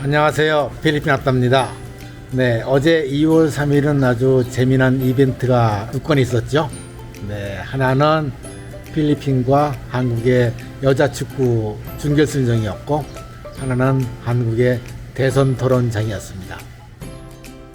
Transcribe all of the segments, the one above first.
안녕하세요. 필리핀 아따입니다. 네, 어제 2월 3일은 아주 재미난 이벤트가 두 건 있었죠. 네, 하나는 필리핀과 한국의 여자 축구 준결승전이었고, 하나는 한국의 대선 토론장이었습니다.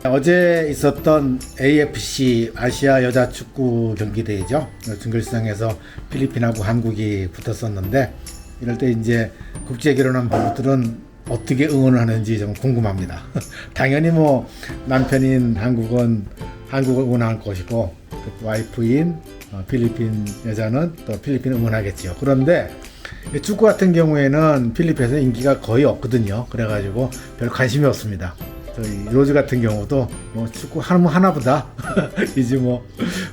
어제 있었던 AFC 아시아 여자 축구 경기대회죠. 준결승에서 필리핀하고 한국이 붙었었는데 이럴 때 이제 국제 결혼한 부부들은 어떻게 응원을 하는지 좀 궁금합니다. 당연히 뭐 남편인 한국은 한국을 응원할 것이고 그 와이프인 어, 필리핀 여자는 또 필리핀 응원하겠지요. 그런데 이 축구 같은 경우에는 필리핀에서 인기가 거의 없거든요. 그래가지고 별 관심이 없습니다. 저희 로즈 같은 경우도 뭐 축구 하나 하나보다 이제 뭐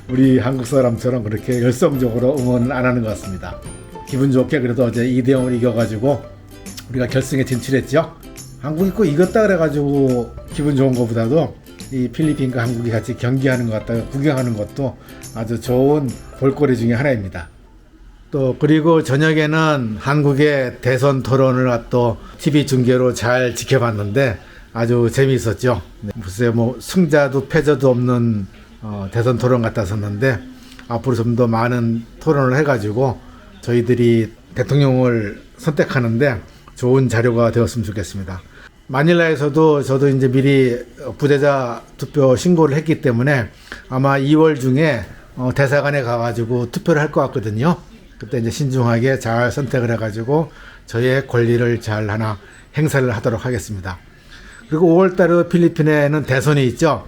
우리 한국 사람처럼 그렇게 열성적으로 응원을 안 하는 것 같습니다. 기분 좋게 그래도 어제 2대 0을 이겨가지고 우리가 결승에 진출했죠. 한국이 꼭 이겼다 그래가지고 기분 좋은 것보다도 이 필리핀과 한국이 같이 경기하는 것 같다가 구경하는 것도 아주 좋은 볼거리 중에 하나입니다. 또 그리고 저녁에는 한국의 대선 토론을 또 TV 중계로 잘 지켜봤는데 아주 재미있었죠. 네, 글쎄요, 뭐 승자도 패자도 없는 어, 대선 토론 같았었는데 앞으로 좀 더 많은 토론을 해가지고 저희들이 대통령을 선택하는데 좋은 자료가 되었으면 좋겠습니다. 마닐라에서도 저도 이제 미리 부대자 투표 신고를 했기 때문에 아마 2월 중에 어, 대사관에 가가지고 투표를 할 것 같거든요. 그때 이제 신중하게 잘 선택을 해가지고 저의 권리를 잘 하나 행사를 하도록 하겠습니다. 그리고 5월 달에 필리핀에는 대선이 있죠.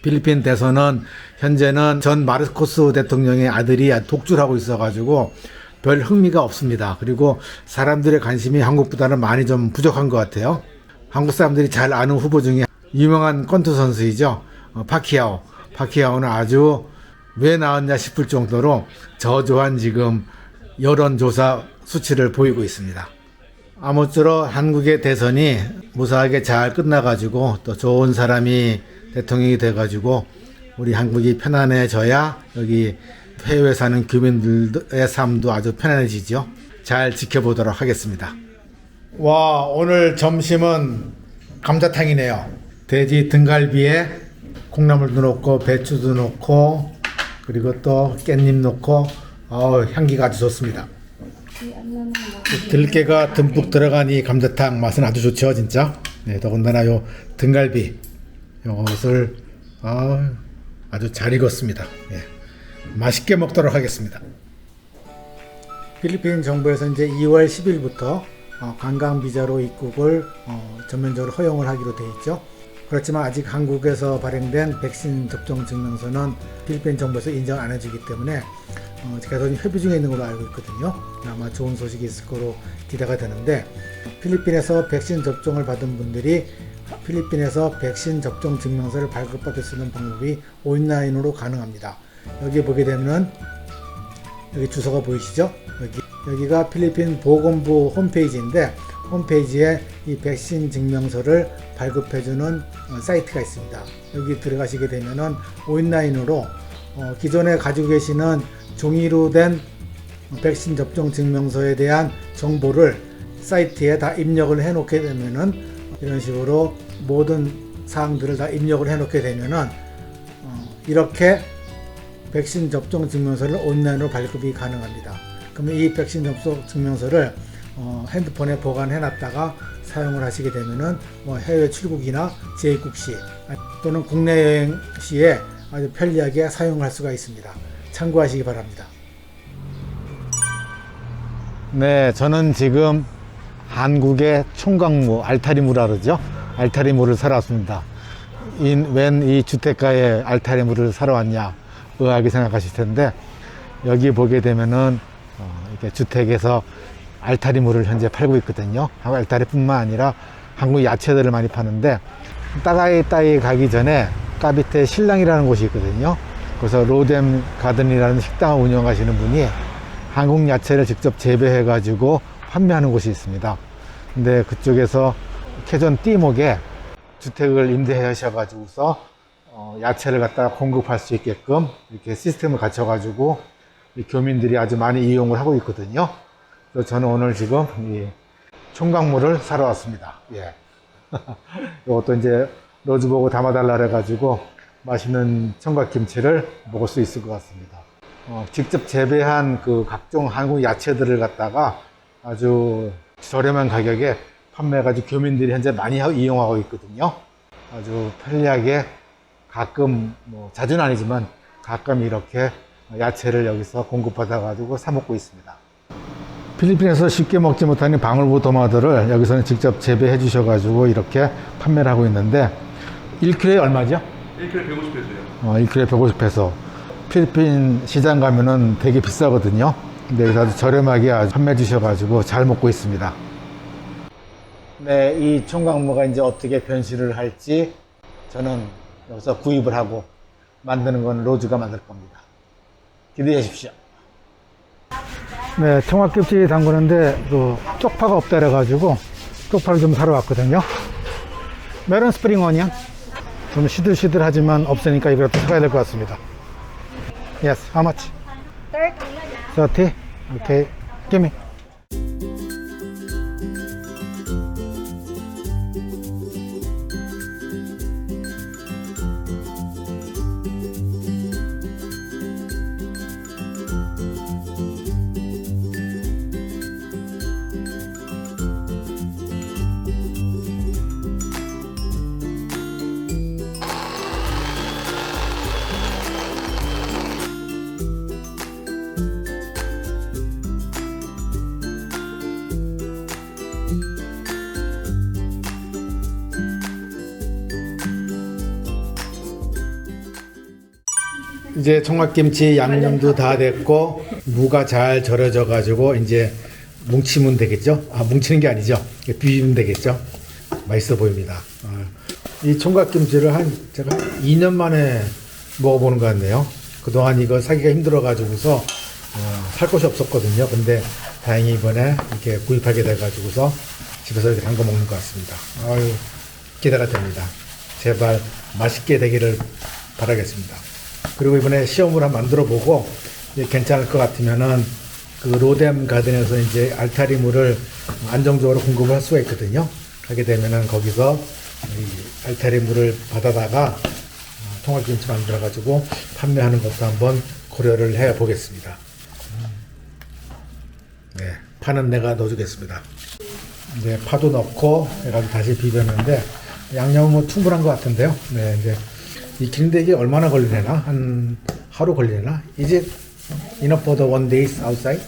필리핀 대선은 현재는 전 마르코스 대통령의 아들이 독주하고 있어가지고 별 흥미가 없습니다. 그리고 사람들의 관심이 한국보다는 많이 좀 부족한 것 같아요. 한국 사람들이 잘 아는 후보 중에 유명한 권투 선수이죠. 어, 파키아오. 파키아오는 아주 왜 나왔냐 싶을 정도로 저조한 지금 여론조사 수치를 보이고 있습니다. 아무쪼록 한국의 대선이 무사하게 잘 끝나가지고 또 좋은 사람이 대통령이 돼가지고 우리 한국이 편안해져야 여기 해외에 사는 교민들의 삶도 아주 편안해지죠. 잘 지켜보도록 하겠습니다. 와, 오늘 점심은 감자탕이네요. 돼지 등갈비에 콩나물도 넣고 배추도 넣고 그리고 또 깻잎 넣고 어, 향기가 아주 좋습니다. 들깨가 듬뿍 들어간 이 감자탕 맛은 아주 좋죠, 진짜. 네, 더군다나 요 등갈비 이것을 아, 아주 잘 익었습니다. 예. 맛있게 먹도록 하겠습니다. 필리핀 정부에서 이제 2월 10일부터 어, 관광 비자로 입국을 어, 전면적으로 허용을 하기로 돼 있죠. 그렇지만 아직 한국에서 발행된 백신 접종 증명서는 필리핀 정부에서 인정 안 해주기 때문에 어, 계속 협의 중에 있는 걸로 알고 있거든요. 아마 좋은 소식이 있을 거로 기대가 되는데 필리핀에서 백신 접종을 받은 분들이 필리핀에서 백신 접종 증명서를 발급받을 수 있는 방법이 온라인으로 가능합니다. 여기 보게 되면 여기 주소가 보이시죠? 여기 여기가 필리핀 보건부 홈페이지인데 홈페이지에 이 백신 증명서를 발급해주는 어, 사이트가 있습니다. 여기 들어가시게 되면은 온라인으로 어, 기존에 가지고 계시는 종이로 된 백신 접종 증명서에 대한 정보를 사이트에 다 입력을 해 놓게 되면은 이런 식으로 모든 사항들을 다 입력을 해 놓게 되면은 어, 이렇게 백신 접종 증명서를 온라인으로 발급이 가능합니다. 그러면 이 백신 접종 증명서를 어, 핸드폰에 보관해 놨다가 사용을 하시게 되면은 뭐 해외 출국이나 재입국 시 또는 국내 여행 시에 아주 편리하게 사용할 수가 있습니다. 참고하시기 바랍니다. 네, 저는 지금 한국의 총각무 알타리무라 그러죠. 알타리무를 사러 왔습니다. 웬이 주택가에 알타리무를 사러 왔냐 의아하게 생각하실 텐데 여기 보게 되면은 어, 이렇게 주택에서 알타리무를 현재 팔고 있거든요. 알타리뿐만 아니라 한국 야채들을 많이 파는데 따가이 따위 가기 전에 까비테 신랑이라는 곳이 있거든요. 그래서 로뎀 가든이라는 식당을 운영하시는 분이 한국 야채를 직접 재배해 가지고 판매하는 곳이 있습니다. 근데 그쪽에서 캐전 띠목에 주택을 임대해 하셔 가지고서 어, 야채를 갖다가 공급할 수 있게끔 이렇게 시스템을 갖춰 가지고 교민들이 아주 많이 이용을 하고 있거든요. 그래서 저는 오늘 지금 이 총각물을 사러 왔습니다. 예. 이것도 이제 로즈 보고 담아달라 그래가지고 맛있는 청각김치를 먹을 수 있을 것 같습니다. 어, 직접 재배한 그 각종 한국 야채들을 갖다가 아주 저렴한 가격에 판매해가지고 교민들이 현재 많이 하- 이용하고 있거든요. 아주 편리하게 가끔 뭐 자주는 아니지만 가끔 이렇게 야채를 여기서 공급받아 가지고 사 먹고 있습니다. 필리핀에서 쉽게 먹지 못하는 방울부 도마도를 여기서는 직접 재배해 주셔 가지고 이렇게 판매를 하고 있는데 1kg에 얼마죠? 1kg 150페소요. 어, 1kg에 150페소. 필리핀 시장 가면은 되게 비싸거든요. 근데 여기서 아주 저렴하게 아주 판매해 주셔 가지고 잘 먹고 있습니다. 네, 이 총각무가 이제 어떻게 변신을 할지 저는 여기서 구입을 하고 만드는 건 로즈가 만들 겁니다. 기대해 주십시오. 네, 청각김치 담그는데 그 쪽파가 없다 그래가지고 쪽파를 좀 사러 왔거든요. 메론 스프링 어니언. 좀 시들시들하지만 없으니까 이것도 사가야 될 것 같습니다. Yes, how much? 30. Okay, give me. 이제 청각김치 양념도 다 됐고 무가 잘 절여져 가지고 이제 뭉치면 되겠죠? 아 뭉치는 게 아니죠? 비비면 되겠죠? 맛있어 보입니다. 아, 이 청각김치를 한 제가 2년 만에 먹어보는 것 같네요. 그동안 이거 사기가 힘들어 가지고서 어, 살 곳이 없었거든요. 근데 다행히 이번에 이렇게 구입하게 돼 가지고서 집에서 이렇게 담궈 먹는 것 같습니다. 아유 기대가 됩니다. 제발 맛있게 되기를 바라겠습니다. 그리고 이번에 시험을 한번 만들어 보고 괜찮을 것 같으면은 그 로뎀 가든에서 이제 알타리물을 안정적으로 공급을 할 수가 있거든요. 하게 되면은 거기서 이 알타리물을 받아다가 어, 통합김치 만들어 가지고 판매하는 것도 한번 고려를 해 보겠습니다. 네, 파는 내가 넣어주겠습니다. 이제 파도 넣고 해가지고 다시 비볐는데 양념은 뭐 충분한 것 같은데요. 네, 이제 익히는데 이게 얼마나 걸리려나? 한 하루 걸리려나? Is it enough for the one days outside?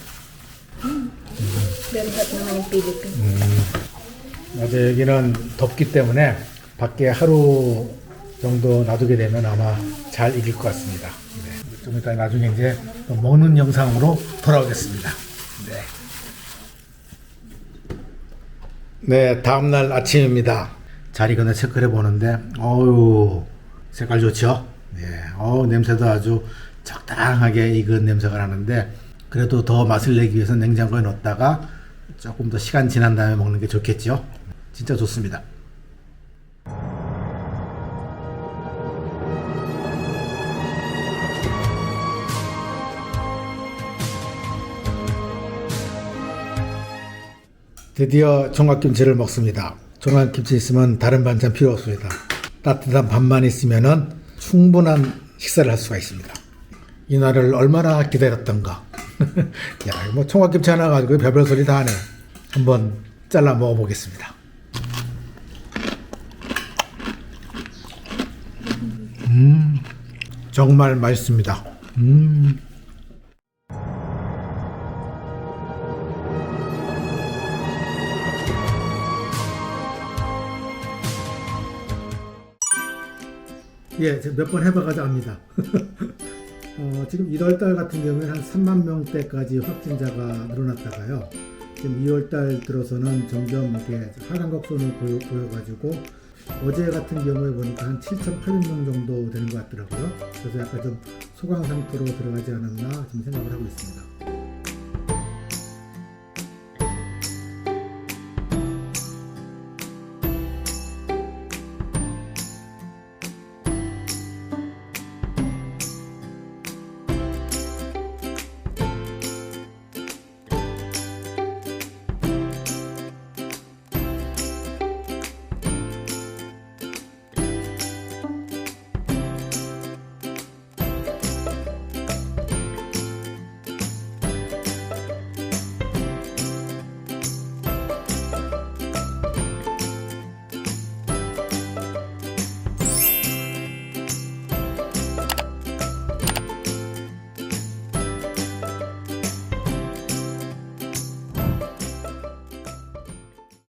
Yung Philippines. 맞아 여기는 덥기 때문에 밖에 하루 정도 놔두게 되면 아마 잘 익을 것 같습니다. 네, 좀 이따 나중에 이제 또 먹는 영상으로 돌아오겠습니다. 네. 네, 다음날 아침입니다. 잘 익었나 체크를 해보는데, 어유 색깔 좋죠? 네, 어우, 냄새도 아주 적당하게 익은 냄새가 나는데, 그래도 더 맛을 내기 위해서 냉장고에 넣었다가 조금 더 시간 지난 다음에 먹는 게 좋겠죠? 진짜 좋습니다. 드디어 종합김치를 먹습니다. 종합김치 있으면 다른 반찬 필요 없습니다. 따뜻한 밥만 있으면 충분한 식사를 할 수가 있습니다. 이 날을 얼마나 기다렸던가. 야, 뭐 총각김치 하나 가지고 별별 소리 다 하네. 한번 잘라 먹어보겠습니다. 음, 정말 맛있습니다. 음. 예, 몇번 해봐가지고 압니다. 어, 지금 1월달 같은 경우에는 한 3만 명대까지 확진자가 늘어났다가요. 지금 2월달 들어서는 점점 이렇게 하강 곡선을 보여, 보여가지고 어제 같은 경우에 보니까 한 7,800명 정도 되는 것 같더라고요. 그래서 약간 좀 소강 상태로 들어가지 않았나 지금 생각을 하고 있습니다.